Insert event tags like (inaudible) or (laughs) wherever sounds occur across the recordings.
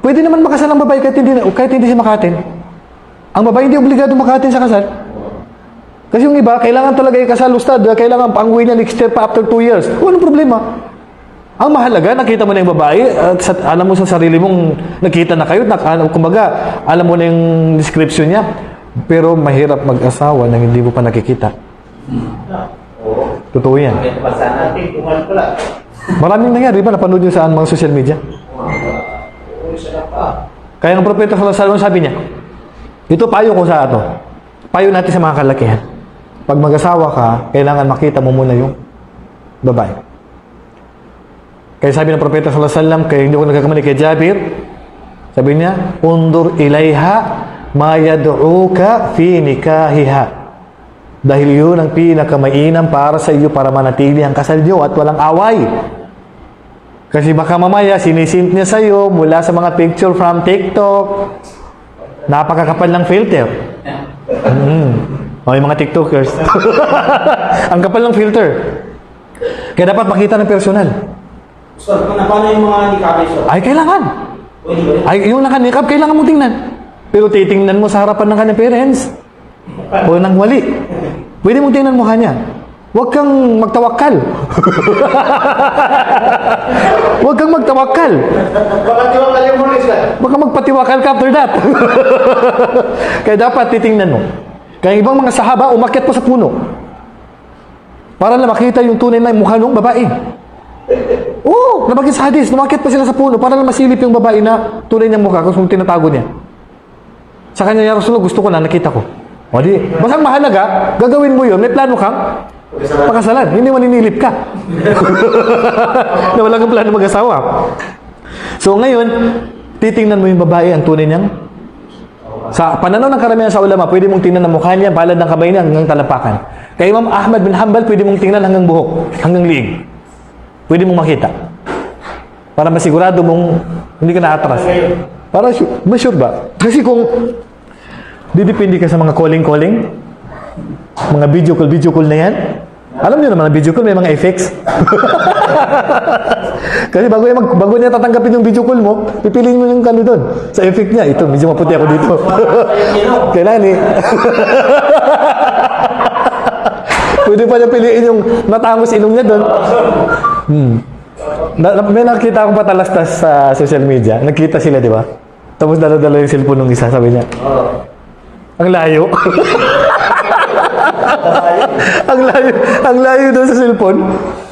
Pwede naman makasal ang babae kahit hindi, kahit hindi siya makatin. Ang babae hindi obligado makatin sa kasal. Kasi yung iba, kailangan talaga ikasal, ustad. Kailangan panguwi niya next year pa after two years. Walang problema. Ang mahalaga, nakita mo na yung babae, at sa, alam mo sa sarili mong nakita na kayo, nak, alam, kumbaga, alam mo na yung description niya. Pero mahirap mag-asawa nang hindi mo pa nakikita. Totoo yan. Pa lang. Maraming nangyari, di ba? Napanood yun sa mga social media. Kaya ang propeta sa Salomon sabi niya, ito payo ko sa ato. Payo natin sa mga kalakihan. Pag mag-asawa ka, kailangan makita mo muna yung babae. Kaya sabi ng propeta sallallahu alaihi wasallam, kaya hindi ko nagkakamali kay Jabir, sabi niya, undur ilaiha ma yad'uka fi nikahiha. Dahil yun ang pinakamainam para sa iyo para manatili ang kasal niyo at walang away. Kasi baka mamaya sinisint niya sa iyo mula sa mga picture from TikTok. Napakakapal ng filter. Mm. O yung mga TikTokers. (laughs) ang kapal ng filter. Kaya dapat makita ng personal. So, paano yung mga nikabay so? Ay, kailangan. Ay, yung nakanikab, kailangan mo tingnan. Pero titingnan mo sa harapan ng kanyang parents. (laughs) O nang wali. Pwede mong tingnan mukha niya. Huwag kang magtawakkal. (laughs) Huwag kang magtawakkal. Baka di ba kayo mo Baka magpatiwakal ka after that. (laughs) Kaya dapat titingnan mo. Kaya ibang mga sahaba, umakyat pa sa puno. Para na makita yung tunay na mukha ng babae. (laughs) Oo, nabagay sa hadis, lumakit pa sila sa puno para na masilip yung babae na tunay niyang mukha kung tinatago niya. Sa kanya, Ya Rasulullah, gusto ko na, nakita ko. O di, basta ang mahalaga, gagawin mo yun, may plano kang pakasalan. Hindi maninilip ka. (laughs) na wala kang plano mag-asawa. So ngayon, titingnan mo yung babae, ang tunay niyang sa pananaw ng karamihan sa ulama, pwede mong tingnan ang mukha niya, balad ng kamay niya hanggang talapakan. Kay Imam Ahmad bin Hanbal, pwede mong tingnan hanggang buhok, hanggang liig. Pwede mong makita. Para masigurado mong hindi ka na-atras. Para sure ba? Kasi kung didepende ka sa mga calling-calling, mga video call, video call na yan, alam niyo naman, ang video call may mga effects. (laughs) Kasi bago, yung mag, bago niya tatanggapin yung video call mo, pipiliin mo yung kano doon. Sa effect niya, ito, medyo maputi ako dito. (laughs) Kailangan eh. (laughs) Pwede pa niya piliin yung natangos ilong niya doon. Hmm. Na, na- may nakita akong patalastas sa social media. Nakita sila, di ba? Tapos dala-dala yung cellphone ng isa, sabi niya. Ang layo. ang layo, ang layo doon sa cellphone.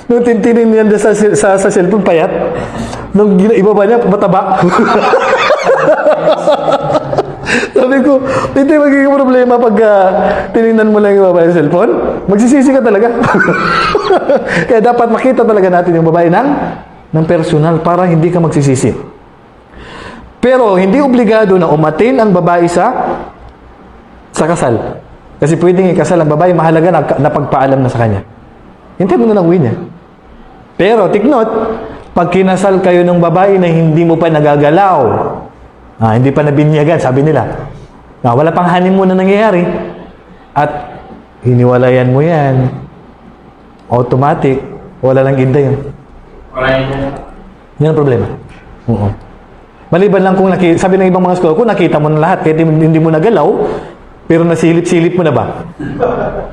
Nung tintinin niya sa, sa, sa cellphone, payat. Nung ibaba niya, mataba. (laughs) Sabi ko, hindi magiging problema pag ah, tinignan mo lang yung babae sa cellphone. Magsisisi ka talaga. (laughs) Kaya dapat makita talaga natin yung babae ng, ng personal para hindi ka magsisisi. Pero hindi obligado na umatin ang babae sa sa kasal. Kasi pwedeng ikasal ang babae, mahalaga na napagpaalam na sa kanya. Hintay mo na lang uwi niya. Pero, take note, pag kinasal kayo ng babae na hindi mo pa nagagalaw, ah, hindi pa nabinyagan, sabi nila, na wala pang honeymoon na nangyayari, at hiniwalayan mo yan, automatic, wala lang ginda yun. Wala yun. Yan ang problema. Oo. Maliban lang kung nakita, sabi ng ibang mga scholar, kung nakita mo na lahat, kahit hindi hindi mo nagalaw, pero nasilip-silip mo na ba?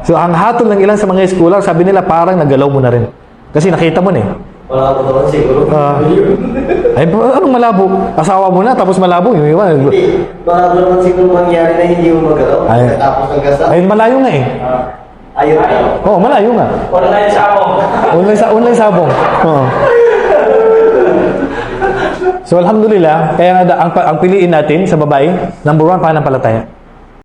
So, ang hatol ng ilan sa mga scholar, sabi nila parang nagalaw mo na rin. Kasi nakita mo na eh. Wala ko naman siguro. Ah. Ay, anong malabo? Asawa mo na, tapos malabo. Yung iba, Hindi. Baka ko naman siguro mangyari na hindi mo magalaw. Ay. Tapos ng kasal. ay malayo nga eh. Ayun. Oo, oh, malayo nga. Yung sabong. Online, sa, online sabong. Oo. So, alhamdulillah, kaya nga, ang, ang piliin natin sa babae, number one, pananampalataya.